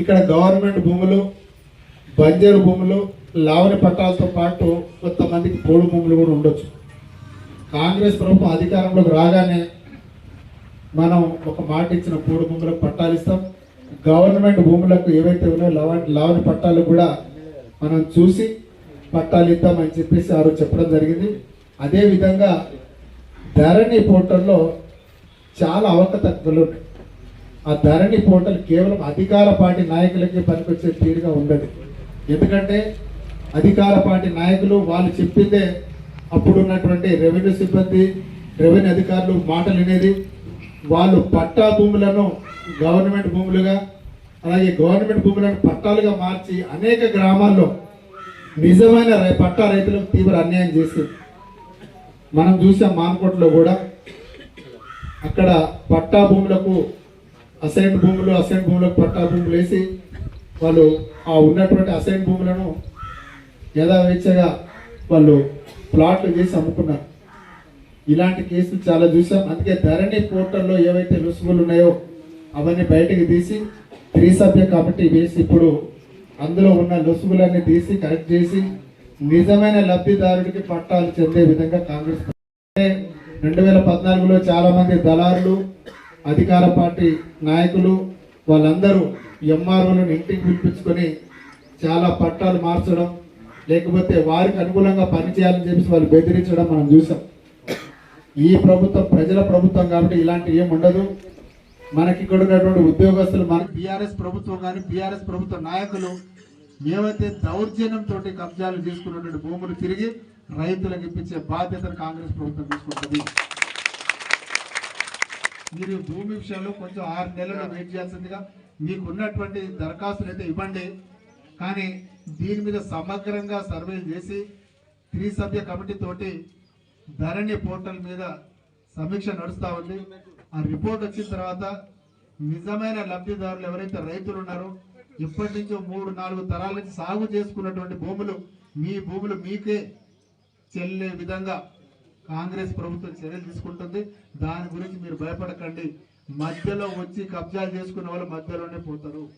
ఇక్కడ గవర్నమెంట్ భూములు బంజరు భూములు లావణి పట్టాలతో పాటు కొంతమందికి పోడు భూములు కూడా ఉండొచ్చు. కాంగ్రెస్ ప్రభుత్వం అధికారంలోకి రాగానే మనం ఒక మాట ఇచ్చిన పోడు భూములకు పట్టాలు ఇస్తాం. గవర్నమెంట్ భూములకు ఏవైతే ఉన్నాయో లావ లావణి పట్టాలు కూడా మనం చూసి పట్టాలు ఇద్దామని చెప్పేసి ఆ రోజు చెప్పడం జరిగింది. అదేవిధంగా ధరణి పోర్టల్లో చాలా అవకతవకలు ఉన్నాయి. ఆ ధరణి పోర్టల్ కేవలం అధికార పార్టీ నాయకులకే పనికొచ్చే తీరుగా ఉండదు. ఎందుకంటే అధికార పార్టీ నాయకులు వాళ్ళు చెప్పిందే అప్పుడు ఉన్నటువంటి రెవెన్యూ సిబ్బంది రెవెన్యూ అధికారులు మాటలు వినేది. వాళ్ళు పట్టా భూములను గవర్నమెంట్ భూములుగా అలాగే గవర్నమెంట్ భూములను పట్టాలుగా మార్చి అనేక గ్రామాల్లో నిజమైన పట్టా రైతులకు తీవ్ర అన్యాయం చేసింది. మనం చూసాం మాన్కోట్లో కూడా అక్కడ పట్టా భూములకు అసైన్ భూములు అసైన్ భూములకు పట్టా భూములు వేసి వాళ్ళు ఆ ఉన్నటువంటి అసైన్ భూములను యథావేచ్ఛగా వాళ్ళు ప్లాట్లు చేసి అమ్ముకున్నారు. ఇలాంటి కేసులు చాలా చూసాం. అందుకే ధరణి పోర్టల్లో ఏవైతే రుసుములు ఉన్నాయో అవన్నీ బయటకు తీసి త్రిసభ్య కమిటీ వేసి ఇప్పుడు అందులో ఉన్న లొసుగులన్నీ తీసి కరెక్ట్ చేసి నిజమైన లబ్ధిదారుడికి పట్టాలు చెందే విధంగా కాంగ్రెస్ రెండు వేల పద్నాలుగులో చాలామంది దళారులు అధికార పార్టీ నాయకులు వాళ్ళందరూ ఎంఆర్ఓలను ఇంటికి పిలిపించుకొని చాలా పట్టాలు మార్చడం లేకపోతే వారికి అనుకూలంగా పనిచేయాలని చెప్పి వాళ్ళు బెదిరించడం మనం చూసాం. ఈ ప్రభుత్వం ప్రజల ప్రభుత్వం కాబట్టి ఇలాంటి ఏం ఉండదు. మనకి ఇక్కడ ఉన్నటువంటి ఉద్యోగస్తులు మన బీఆర్ఎస్ ప్రభుత్వం కానీ బీఆర్ఎస్ ప్రభుత్వ నాయకులు ఏవైతే దౌర్జన్యంతో కబ్జాలు చేసుకున్నటువంటి భూములు తిరిగి రైతులకు ఇప్పించే బాధ్యతను కాంగ్రెస్ ప్రభుత్వం తీసుకుంటుంది. మీరు భూమి విషయంలో కొంచెం ఆరు నెలలు వెయిట్ చేయాల్సిందిగా మీకు ఉన్నటువంటి దరఖాస్తులు అయితే ఇవ్వండి. కానీ దీని మీద సమగ్రంగా సర్వేలు చేసి త్రిసభ్య కమిటీ తోటి ధరణి పోర్టల్ మీద సమీక్ష నడుస్తూ ఉంది. ఆ రిపోర్ట్ వచ్చిన తర్వాత నిజమైన లబ్ధిదారులు ఎవరైతే రైతులు ఉన్నారో ఇప్పటి నుంచో మూడు నాలుగు తరాల నుంచి సాగు చేసుకున్నటువంటి భూములు మీ భూములు మీకే చెల్లే విధంగా కాంగ్రెస్ ప్రభుత్వం చర్యలు తీసుకుంటుంది. దాని గురించి మీరు భయపడకండి. మధ్యలో వచ్చి కబ్జాలు చేసుకున్న వాళ్ళు మధ్యలోనే పోతారు.